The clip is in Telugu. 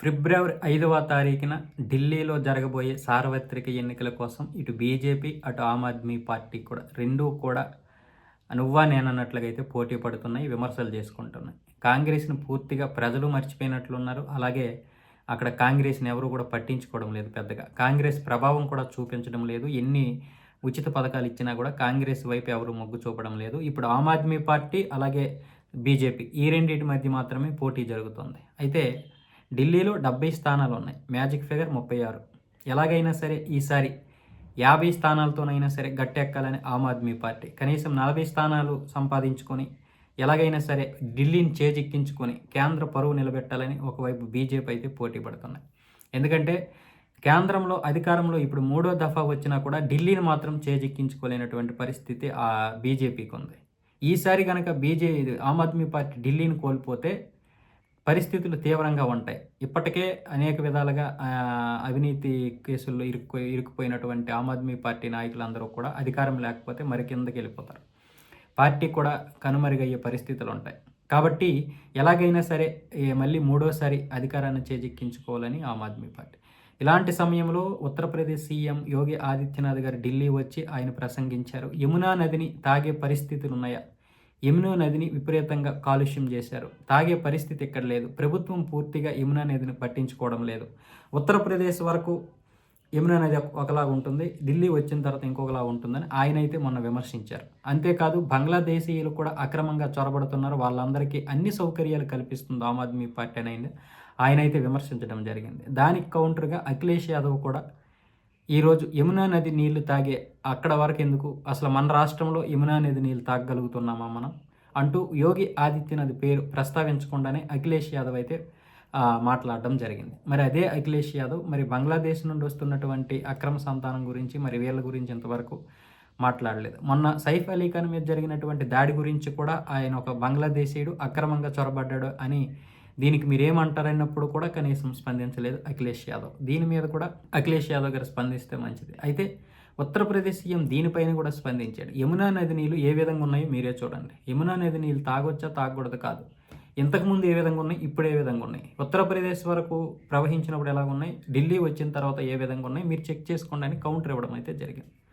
ఫిబ్రవరి ఐదవ తారీఖున ఢిల్లీలో జరగబోయే సార్వత్రిక ఎన్నికల కోసం ఇటు బీజేపీ అటు ఆమ్ ఆద్మీ పార్టీ కూడా రెండూ కూడా నువ్వా నేనన్నట్లుగా అయితే పోటీ పడుతున్నాయి విమర్శలు చేసుకుంటున్నాయి. కాంగ్రెస్ని పూర్తిగా ప్రజలు మర్చిపోయినట్లున్నారు. అలాగే అక్కడ కాంగ్రెస్ని ఎవరు కూడా పట్టించుకోవడం లేదు పెద్దగా. కాంగ్రెస్ ప్రభావం కూడా చూపించడం లేదు. ఎన్ని ఉచిత పథకాలు ఇచ్చినా కూడా కాంగ్రెస్ వైపు ఎవరు మొగ్గు చూపడం లేదు. ఇప్పుడు ఆమ్ ఆద్మీ పార్టీ అలాగే బీజేపీ ఈ రెండింటి మధ్య మాత్రమే పోటీ జరుగుతుంది. అయితే ఢిల్లీలో డెబ్బై స్థానాలు ఉన్నాయి మ్యాజిక్ ఫిగర్ ముప్పై ఆరు. ఎలాగైనా సరే ఈసారి యాభై స్థానాలతోనైనా సరే గట్టెక్కాలని ఆమ్ ఆద్మీ పార్టీ. కనీసం నలభై స్థానాలు సంపాదించుకొని ఎలాగైనా సరే ఢిల్లీని చేజిక్కించుకొని కేంద్ర పరువు నిలబెట్టాలని ఒకవైపు బీజేపీ అయితే పోటీ పడుతున్నాయి. ఎందుకంటే కేంద్రంలో అధికారంలో ఇప్పుడు మూడో దఫా వచ్చినా కూడా ఢిల్లీని మాత్రం చేజిక్కించుకోలేనటువంటి పరిస్థితి ఆ బీజేపీకి ఉంది ఈసారి కనుక బీజే ఆమ్ ఆద్మీ పార్టీ ఢిల్లీని కోల్పోతే పరిస్థితులు తీవ్రంగా ఉంటాయి. ఇప్పటికే అనేక విధాలుగా అవినీతి కేసుల్లో ఇరుక్కు ఇరుక్కుపోయినటువంటి ఆమ్ ఆద్మీ పార్టీ నాయకులందరూ కూడా అధికారం లేకపోతే మరి కిందకి వెళ్ళిపోతారు. పార్టీ కూడా కనుమరుగయ్యే పరిస్థితులు ఉంటాయి. కాబట్టి ఎలాగైనా సరే మళ్ళీ మూడోసారి అధికారాన్ని చేజిక్కించుకోవాలని ఆమ్ ఆద్మీ పార్టీ. ఇలాంటి సమయంలో ఉత్తరప్రదేశ్ సీఎం యోగి ఆదిత్యనాథ్ గారు ఢిల్లీ వచ్చి ఆయన ప్రసంగించారు. యమునా నదిని తాగే పరిస్థితులు ఉన్నాయా యమునా నదిని విపరీతంగా కాలుష్యం చేశారు. తాగే పరిస్థితి ఇక్కడ లేదు. ప్రభుత్వం పూర్తిగా యమునా నదిని పట్టించుకోవడం లేదు. ఉత్తరప్రదేశ్ వరకు యమునా నది ఒకలాగా ఉంటుంది. ఢిల్లీ వచ్చిన తర్వాత ఇంకొకలా ఉంటుందని ఆయన అయితే మొన్న విమర్శించారు. అంతేకాదు బంగ్లాదేశీయులు కూడా అక్రమంగా చొరబడుతున్నారు. వాళ్ళందరికీ అన్ని సౌకర్యాలు కల్పిస్తుంది ఆమ్ ఆద్మీ పార్టీ అనేది ఆయన అయితే విమర్శించడం జరిగింది. దానికి కౌంటర్గా అఖిలేష్ యాదవ్ కూడా ఈరోజు యమునా నది నీళ్ళు తాగే అక్కడ వరకు ఎందుకు? అసలు మన రాష్ట్రంలో యమునా నది నీళ్ళు తాగగలుగుతున్నామా మనం? అంటూ యోగి ఆదిత్యనాథ్ పేరు ప్రస్తావించకుండానే అఖిలేష్ యాదవ్ అయితే మాట్లాడడం జరిగింది. మరి అదే అఖిలేష్ యాదవ్ మరి బంగ్లాదేశ్ నుండి వస్తున్నటువంటి అక్రమ సంతానం గురించి మరి వీళ్ళ గురించి ఇంతవరకు మాట్లాడలేదు. మొన్న సైఫ్ అలీ ఖాన్ మీద జరిగినటువంటి దాడి గురించి కూడా ఆయన ఒక బంగ్లాదేశీయుడు అక్రమంగా చొరబడ్డాడు అని దీనికి మీరేమంటారన్నప్పుడు కూడా కనీసం స్పందించలేదు అఖిలేష్ యాదవ్. దీని మీద కూడా అఖిలేష్ యాదవ్ గారు స్పందిస్తే మంచిది. అయితే ఉత్తరప్రదేశ్ సీఎం దీనిపైన కూడా స్పందించాడు. యమునా నది నీళ్ళు ఏ విధంగా ఉన్నాయో మీరే చూడండి. యమునా నది నీళ్ళు తాగొచ్చా తాగకూడదు కాదు. ఇంతకుముందు ఏ విధంగా ఉన్నాయి? ఇప్పుడు ఏ విధంగా ఉన్నాయి? ఉత్తరప్రదేశ్ వరకు ప్రవహించినప్పుడు ఎలా ఉన్నాయి? ఢిల్లీ వచ్చిన తర్వాత ఏ విధంగా ఉన్నాయి? మీరు చెక్ చేసుకోండి అని కౌంటర్ ఇవ్వడం అయితే జరిగింది.